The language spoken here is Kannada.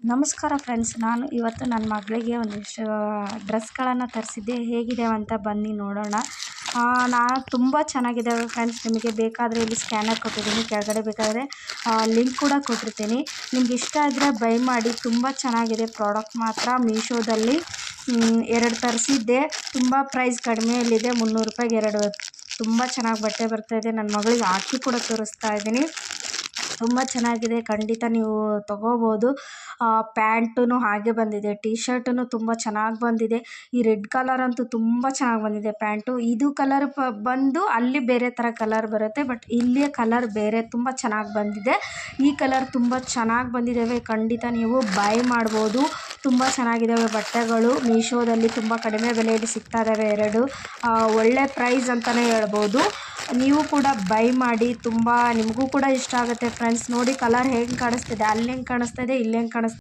ನಮಸ್ಕಾರ ಫ್ರೆಂಡ್ಸ್ ನಾನು ಇವತ್ತು ನನ್ನ ಮಗಳಿಗೆ ಒಂದಿಷ್ಟು ಡ್ರೆಸ್ಗಳನ್ನು ತರಿಸಿದ್ದೆ. ಹೇಗಿದೆ ಅಂತ ಬನ್ನಿ ನೋಡೋಣ. ನಾನು ತುಂಬ ಚೆನ್ನಾಗಿದ್ದಾವೆ ಫ್ರೆಂಡ್ಸ್ ನಿಮಗೆ ಬೇಕಾದರೆ ಇಲ್ಲಿ ಸ್ಕ್ಯಾನರ್ ಕೊಟ್ಟಿದ್ದೀನಿ. ಕೆಳಗಡೆ ಬೇಕಾದರೆ ಲಿಂಕ್ ಕೂಡ ಕೊಟ್ಟಿರ್ತೀನಿ. ನಿಮ್ಗೆ ಇಷ್ಟ ಆದರೆ ಬೈ ಮಾಡಿ. ತುಂಬ ಚೆನ್ನಾಗಿದೆ ಪ್ರಾಡಕ್ಟ್ ಮಾತ್ರ. ಮೀಶೋದಲ್ಲಿ ಎರಡು ತರಿಸಿದ್ದೆ. ತುಂಬ ಪ್ರೈಸ್ ಕಡಿಮೆಯಲ್ಲಿದೆ ಮುನ್ನೂರು ರೂಪಾಯಿಗೆ ಎರಡು. ತುಂಬ ಚೆನ್ನಾಗಿ ಬಟ್ಟೆ ಬರ್ತಾಯಿದೆ ನನ್ನ ಮಗಳಿಗೆ ಹಾಕಿ ಕೂಡ ತೋರಿಸ್ತಾ ಇದ್ದೀನಿ. ತುಂಬ ಚೆನ್ನಾಗಿದೆ. ಖಂಡಿತ ನೀವು ತೊಗೋಬೋದು. ಪ್ಯಾಂಟೂ ಹಾಗೆ ಬಂದಿದೆ. ಟಿ ಶರ್ಟೂ ತುಂಬ ಚೆನ್ನಾಗಿ ಬಂದಿದೆ. ಈ ರೆಡ್ ಕಲರ್ ಅಂತೂ ತುಂಬ ಚೆನ್ನಾಗಿ ಬಂದಿದೆ ಪ್ಯಾಂಟು. ಇದು ಕಲರ್ ಬಂದು ಅಲ್ಲಿ ಬೇರೆ ಥರ ಕಲರ್ ಬರುತ್ತೆ. ಬಟ್ ಇಲ್ಲಿ ಕಲರ್ ಬೇರೆ ತುಂಬ ಚೆನ್ನಾಗಿ ಬಂದಿದೆ. ಈ ಕಲರ್ ತುಂಬ ಚೆನ್ನಾಗಿ ಬಂದಿದ್ದಾವೆ ಖಂಡಿತ ನೀವು ಬೈ ಮಾಡ್ಬೋದು. ತುಂಬ ಚೆನ್ನಾಗಿದ್ದಾವೆ ಬಟ್ಟೆಗಳು. ಮೀಶೋದಲ್ಲಿ ತುಂಬ ಕಡಿಮೆ ಬೆಲೆಯಲ್ಲಿ ಸಿಗ್ತಾ ಇದ್ದಾವೆ ಎರಡು. ಒಳ್ಳೆ ಪ್ರೈಸ್ ಅಂತಲೇ ಹೇಳ್ಬೋದು. ನೀವು ಕೂಡ ಬೈ ಮಾಡಿ ತುಂಬ ನಿಮಗೂ ಕೂಡ ಇಷ್ಟ ಆಗುತ್ತೆ ಫ್ರೆಂಡ್ಸ್ ನೋಡಿ ಕಲರ್ ಹೆಂಗೆ ಕಾಣಿಸ್ತಿದೆ ಅಲ್ಲಿ ಹೆಂಗೆ ಕಾಣಿಸ್ತಾ ಇದೆ ಇಲ್ಲಿ ಹೆಂಗೆ ಕಾಣಿಸ್ತಾ